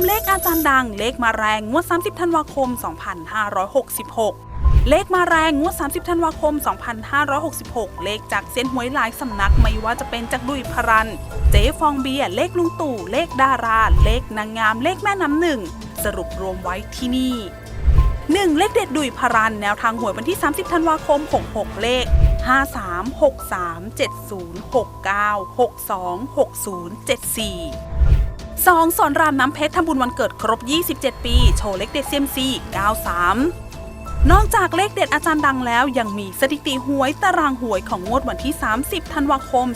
มเลขอาจารย์ดัง เลขมาแรงงวด 30 ธันวาคม 2566 เลขมาแรงงวด 30 ธันวาคม 2566 เลขจากเส้นหวยหลายสำนักไม่ว่าจะเป็นจากดุยพรัน เจ๊ฟองเบียร์เลขลุงตู่ เลขดารา เลขนางงาม เลขแม่น้ำหนึ่ง สรุปรวมไว้ที่นี่ 1 เลขเด็ดดุยพรัน แนวทางหวยวันที่ 30 ธันวาคม 66 เลข 53637069626074 2 สอนรามน้ำเพชรทำบุญวันเกิดครบ 27 ปี โชว์เลขเด็ดเซียมซี93นอกจากเลขเด็ดอาจารย์ดังแล้วยังมีสถิติหวยตารางหวยของงวดวันที่ 30 ธันวาคม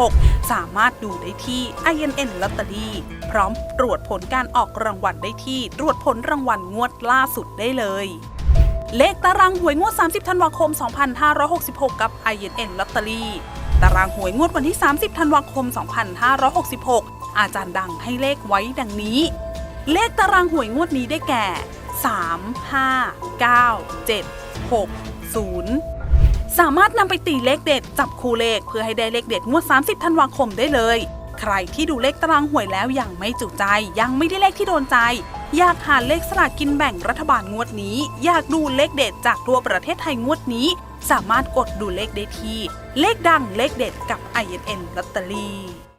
2566 สามารถดูได้ที่ INN ลอตเตอรี่พร้อมตรวจผลการออกรางวัลได้ที่ ตรวจผลรางวัลงวดล่าสุดได้เลย เลขตารางหวยงวด 30 ธันวาคม 2566 กับ INN ลอตเตอรี่ตารางหวยงวดวันที่ 30 ธันวาคม 2566 อาจารย์ดังให้เลขไว้ดังนี้ เลขตารางหวยงวดนี้ได้แก่ 3 5 9 7 6 0 สามารถนำไปตีเลขเด็ดจับคู่เลขเพื่อให้ได้เลขเด็ดงวด 30 ธันวาคมได้เลย ใครที่ดูเลขตารางหวยแล้วยังไม่จุใจ ยังไม่ได้เลขที่โดนใจ อยากหาเลขสลากกินแบ่งรัฐบาลงวดนี้ อยากดูเลขเด็ดจากทั่วประเทศไทยงวดนี้ สามารถกดดูเลขได้ที่เลขดังเลขเด็ดกับ INN ลอตเตอรี่